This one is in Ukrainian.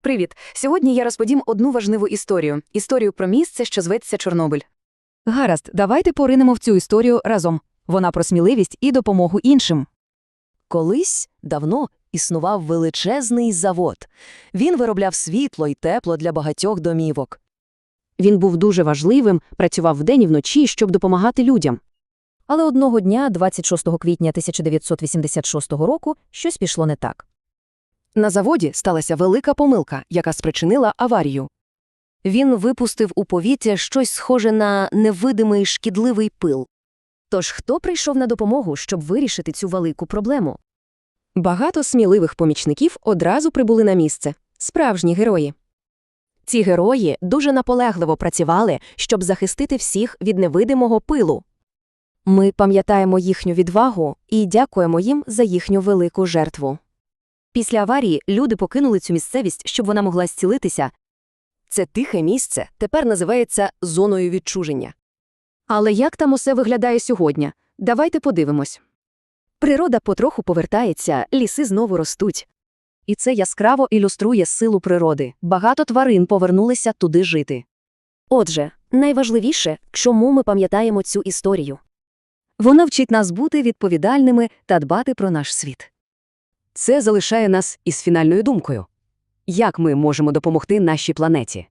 Привіт! Сьогодні я розповім одну важливу історію історію про місце, що зветься Чорнобиль. Гаразд, давайте поринемо в цю історію разом. Вона про сміливість і допомогу іншим. Колись давно існував величезний завод. Він виробляв світло і тепло для багатьох домівок. Він був дуже важливим, працював вдень і вночі, щоб допомагати людям. Але одного дня, 26 квітня 1986 року, щось пішло не так. На заводі сталася велика помилка, яка спричинила аварію. Він випустив у повітря щось схоже на невидимий шкідливий пил. Тож хто прийшов на допомогу, щоб вирішити цю велику проблему? Багато сміливих помічників одразу прибули на місце. Справжні герої. Ці герої дуже наполегливо працювали, щоб захистити всіх від невидимого пилу. Ми пам'ятаємо їхню відвагу і дякуємо їм за їхню велику жертву. Після аварії люди покинули цю місцевість, щоб вона могла зцілитися. Це тихе місце тепер називається зоною відчуження. Але як там усе виглядає сьогодні? Давайте подивимось. Природа потроху повертається, ліси знову ростуть. І це яскраво ілюструє силу природи. Багато тварин повернулися туди жити. Отже, найважливіше, чому ми пам'ятаємо цю історію. Вона вчить нас бути відповідальними та дбати про наш світ. Це залишає нас із фінальною думкою. Як ми можемо допомогти нашій планеті?